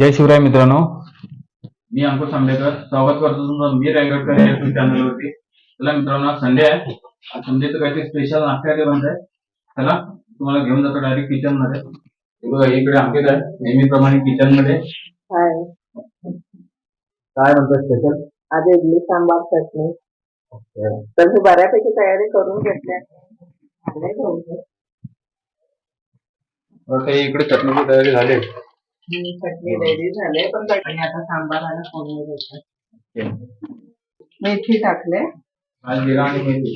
जय शिवराय मित्रांनो. मी अंकुश आंबेकर स्वागत करतो तुमचं मी रायगडकर या युट्यूब चॅनलवरती चला मित्रांनो आज संडे आहे. आज संडेचं काहीतरी स्पेशल नाश्ता बनत आहे चला तुम्हाला घेऊन जातो डायरेक्ट किचनमध्ये. हे बघा इकडे अंकित आहे. नेहमीप्रमाणे किचनमध्ये. हाय. काय म्हणतात स्पेशल आज इडली सांबार चटणी. तशी बऱ्यापैकी तयारी करून घेतल्या. इकडे चटणीची तयारी झाली. हम्म, चटणी रेडी झाले पण चटणी आता सांबाराला फोडणी देतात मेथी टाकले. जिरा आणि मेथी.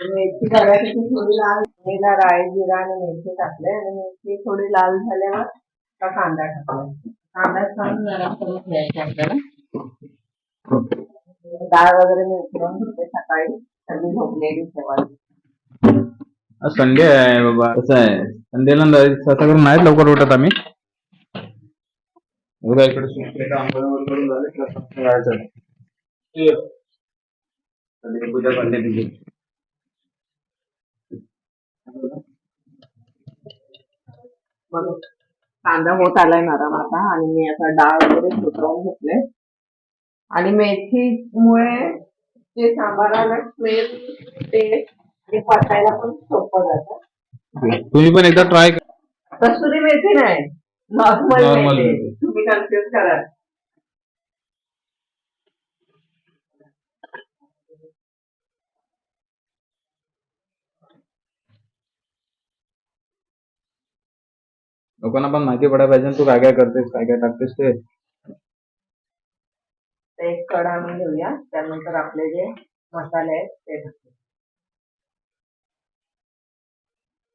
बऱ्यापैकी थोडी लाल पहिला राई जिरा आणि मेथी टाकले. आणि मेथी थोडी लाल झाल्यावर का कांदा टाकला. कांदा छान गरम करून घ्यायचा आपल्याला. डाळ वगैरे मी उकळून घेते सकाळी. सगळी झोपलेली तेव्हा. आज संडे आहे बाबा कसं आहे संडेला सहसा करून नाहीच लवकर उठत आम्ही बघा इकडे सुट्टीला आंघोळ करून झाले की आता जायचं. ये. संडे पूजा संडे तिची बघ कांदा होत आलाय नरम आता आणि मी आता डाळ वगैरे सुकवून घेतले आणि मेथीमुळे ते सांबाराला स्मेल टेस्ट आणि पचायला पण सोपं जातं. तुम्ही पण एकदा ट्राय कस्तुरी मेथी नाही नॉर्मल Normal मेथी मेथी. तुम्ही कन्फ्युज करा. लोकांना पण माहिती पडायला पाहिजे ना तू काय काय करतेस काय काय टाकतेस ते. एक कड आणून घेऊया. त्यानंतर आपले जे मसाले आहेत ते टाकू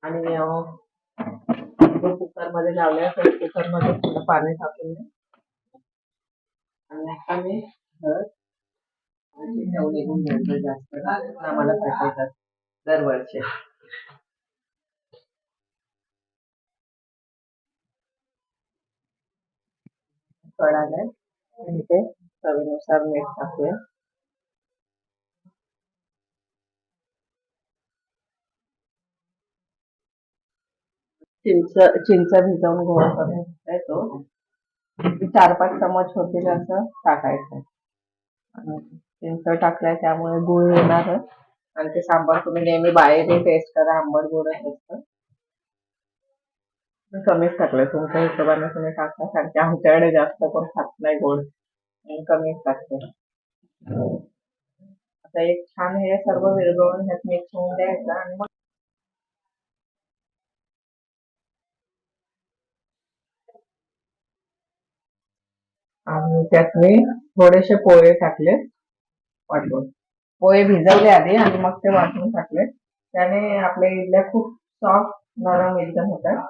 आणि कुकरमध्ये लावलाय. तर कुकरमध्ये थोडं पाणी टाकून आणि आता मी हळद निघून घ्यायचं जास्त आम्हाला पाठवतात दरवर्षी. कळालंय आणि ते चवीनुसार मीठ टाकूया. चिंच चिंच भिजवून गोळा करून तो? चार पाच चमच होतील असं टाकायचं. चिंच टाकलाय त्यामुळे गुळ येणार आणि ते सांबार तुम्ही नेहमी बाहेर टेस्ट करा आंबट गोडच असतं कमीच टाकलंय तुमच्या हिशोबाने तुम्ही टाकता कारण की आमच्याकडे जास्त कोण खात नाही गोड कमीच टाकते. आता एक छान हे सर्व विरघळून ह्यात मिक्स होऊन द्यायचं आणि मग आणि त्यात मी थोडेसे पोहे टाकले. वाटून पोहे भिजवले आधी आणि मग ते वाटून टाकले. त्याने आपल्या इडल्या खूप सॉफ्ट नरम एकदम होतात.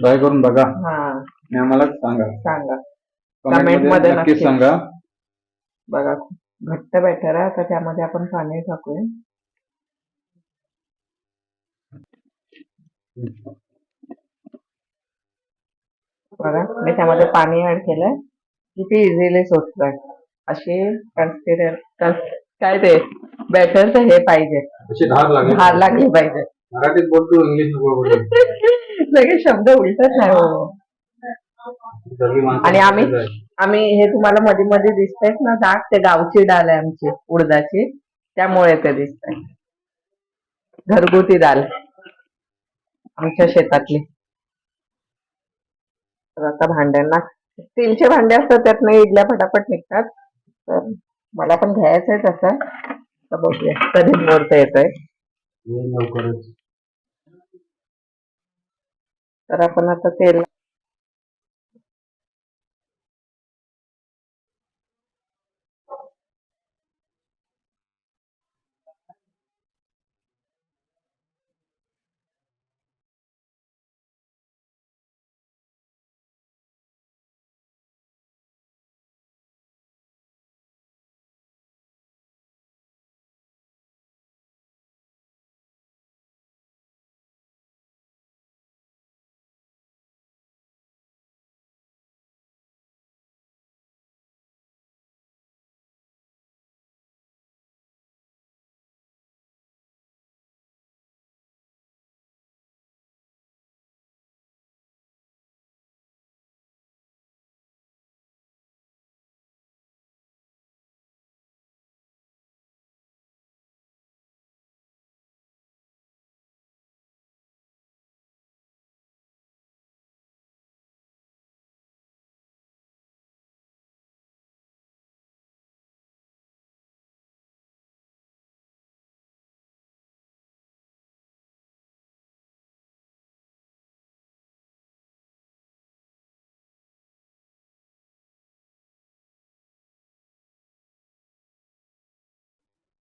ट्राय करून बघा. हा. आणि आम्हाला सांगा. सांगा. Comment मध्ये नक्की. सांगा. बघा खूप घट्ट बॅटर आहे. तर त्यामध्ये आपण पाणी टाकूया. बघा. मी त्यामध्ये पाणी ऍड केलंय. किती इझिली सुटतंय. अशी काय ते बॅटर हे पाहिजे. धार लागेल पाहिजे. मराठीत बोलतो इंग्लिश सगळे शब्द उलटच नाही हो. आणि आम्ही. आम्ही हे तुम्हाला मध्ये मध्ये दिसतायत ना डाग ते गावची डाल आहे आमची उडदाची. त्यामुळे ते दिसत घरगुती डाल. आमच्या शेतातली. तर आता भांड्यांना स्टीलचे भांडे असतात त्यातनं इडल्या पटापट निघतात. तर मला पण घ्यायचं आहे तसं. तर बघूया. कधी मुहूर्त येतोय. येईल लवकरच. तर आपण आता तेल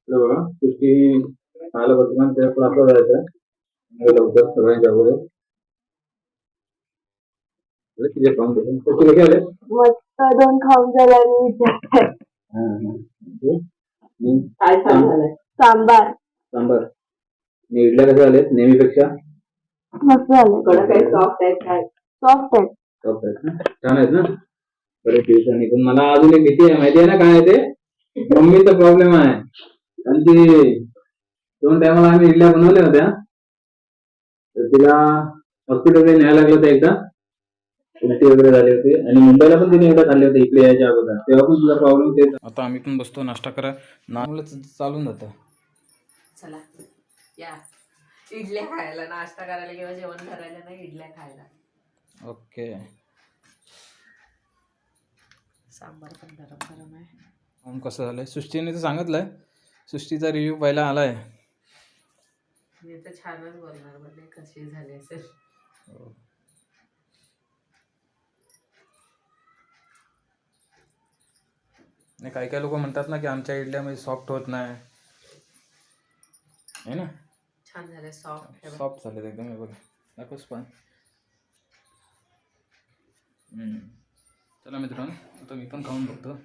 बघा सृष्टी खायला बसल्या त्या क्लासला जायचं आहे. लवकर सगळ्यांच्या अगोदर सृष्टी कशी आले मस्त दोन खाऊन झाला काय झालंय सांबार. सांबार. आणि इडल्या कशा आलेत नेहमीपेक्षा? मस्त झालं. कडक काही सॉफ्ट काय? सॉफ्ट आहे टॉप आहेत ना? छान आहेत ना? बरेच दिवसांनी पण मला अजून एक भीती आहे. माहिती आहे ना काय आहे ते? मम्मीचा प्रॉब्लेम आहे. कारण की दोन टायमाला आम्ही इडल्या बनवल्या होत्या. तर तिला हॉस्पिटलमध्ये न्यायला लागलं होतं एकदा. उलटी वगैरे झाली होती. आणि मुंबईला पण तिने एकदा खाल्ली होती इकडे यायच्या अगोदर. तेव्हा पण तुझा प्रॉब्लेम तेच. आता आम्ही पण बसतो नाश्ता करा. नामुळे चालून जातं. चला. या. इडल्या खायला नाश्ता करायला किंवा जेवण करायला नाही इडल्या खायला. ओके. सांबार पण गरम गरम आहे. मग कसं झालंय? सृष्टीने तर सांगितलंय. सृष्टीचा रिव्ह्यू पहिला आलाय. मी तर छानच बोलणार म्हणजे कशी झाली असेल. नाही काही काही लोक म्हणतात ना की आमच्या इडल्यामध्ये सॉफ्ट होत नाही. आहे ना? छान झाले सॉफ्ट सॉफ्ट झाले एकदम हे बघा. दाखवच पण. हम्म. चला मित्रांनो आता मी पण खाऊन बघतो.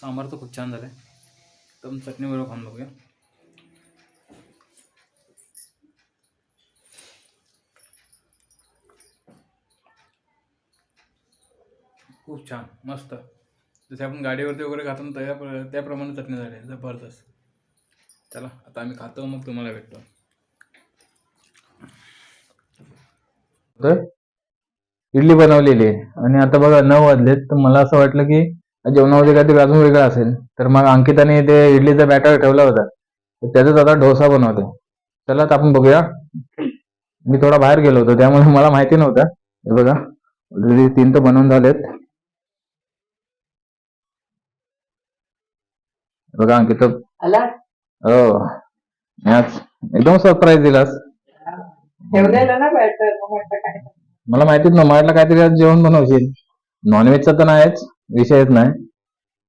सांबार तर खूप छान झालं आहे एकदम चटणीबरोबर खाऊन बघूया. खूप छान मस्त. जसे आपण गाडीवरती वगैरे खातो ना त्या त्याप्रमाणे चटणी झाली आहे. जबरदस्त. चला आता आम्ही खातो मग तुम्हाला भेटतो. इडली बनवलेली आहे. आणि आता बघा नऊ वाजलेत तर मला असं वाटलं की जेवणामध्ये काहीतरी अजून वेगळं असेल तर मग अंकिताने ते इडलीचा बॅटर ठेवला होता. त्याचाच आता डोसा बनवते. चला तर आपण बघूया. मी थोडा बाहेर गेलो होतो त्यामुळे मला माहिती नव्हतं. हे बघा ऑलरेडी तीन तर बनवून झालेत. बघा अंकित. हो. एकदम सरप्राईज दिलास. मला माहितीच ना म्हटलं काहीतरी आज जेवण बनवशील. नॉनव्हेजचं तर नाहीच. विषयच नाही.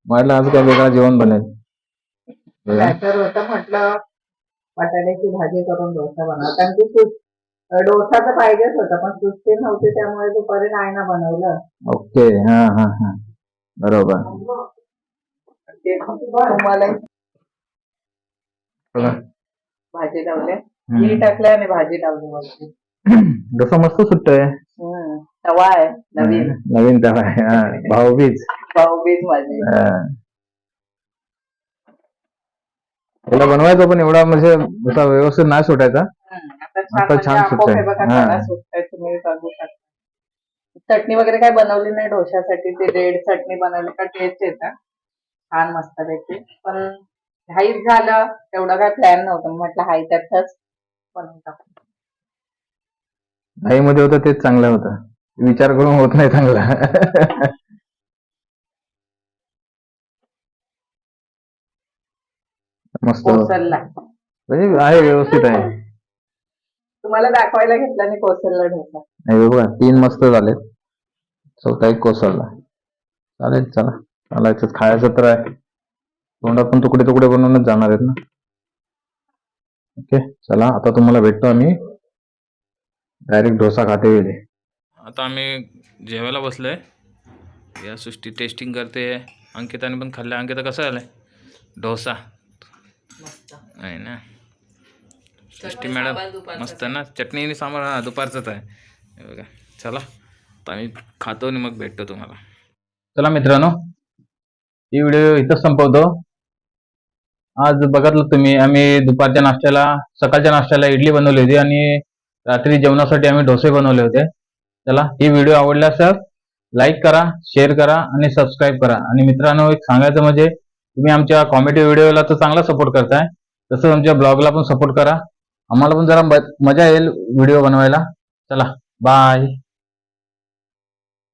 म्हटलं आज काय वेगळा जेवण बनेल. बॅटर होतं म्हटलं बटाट्याची भाजी करून डोसा बनवा कारण की डोसा तर पाहिजेच होता पण सुट्टी नव्हती त्यामुळे दुपारी नाही ना बनवलं. ओके हा हा हा. बरोबर. ते तुम्हाला बघा. भाजी लावले. मी टाकले आणि भाजी लावली वरती डोसा मस्त सुटतोय हम्म. तवा आहे नवीन. नवीन तवा आहे हा, भाऊबीज. भाऊबीज भाजी. हा. बनवायचा पण एवढा म्हणजे जसा व्यवस्थित नाही सुटायचा. हम्म. आता आता छान छान म्हणजे आपोआप सुटतंय. हे बघा हा. सगळा सुटतंय तुम्ही बघू शकता. चटणी वगैरे काय बनवली नाही डोशासाठी ते रेड चटणी बनवली का टेस्ट येतं. छान मस्त पैकी. पण घाईत झालं तेवढं काय प्लॅन नव्हतं. म्हटलं हाय त्यातच बनवून टाकू. मध्ये होतं तेच चांगलं होतं. विचार करून होत नाही चांगला. मस्त. कोसलला म्हणजे आहे व्यवस्थित आहे. तुम्हाला दाखवायला घेतला मी कोसलला डोसा नाही बघा तीन मस्त झाले चौथा एक कोसळला. चालेल चला. चालायचं खायचं तर आहे. तोंडात पण तुकडे तुकडे बनवूनच जाणार आहेत ना. ओके चला. आता तुम्हाला भेटतो आम्ही. डायरेक्ट डोसा खाते वेळी. आता आम्ही जेवायला बसलोय. या सृष्टी टेस्टिंग करते. अंकिताने पण खाल्लं. अंकिता कसं आलंय? डोसा. मस्त. आहे ना? सृष्टी मॅडम मस्त ना? चटणी आणि सांबार हा दुपारचंच आहे. बघा. चला. आता आम्ही खातो आणि मग भेटतो तुम्हाला. चला मित्रांनो ही व्हिडिओ इथंच संपवतो. आज बघितलं तुम्ही आम्ही दुपारच्या नाश्त्याला सकाळच्या नाश्त्याला इडली बनवली होती आणि रात्री जेवणासाठी आम्ही डोसे बनवले होते. चला ही व्हिडिओ आवडला असल्यास लाईक करा शेअर करा आणि सबस्क्राईब करा. आणि मित्रांनो एक सांगायचं म्हणजे तुम्ही आमच्या कॉमेडी व्हिडिओला तर चांगला सपोर्ट करताय. तसंच आमच्या ब्लॉगला पण सपोर्ट करा. आम्हाला पण जरा मजा येईल व्हिडिओ बनवायला. चला बाय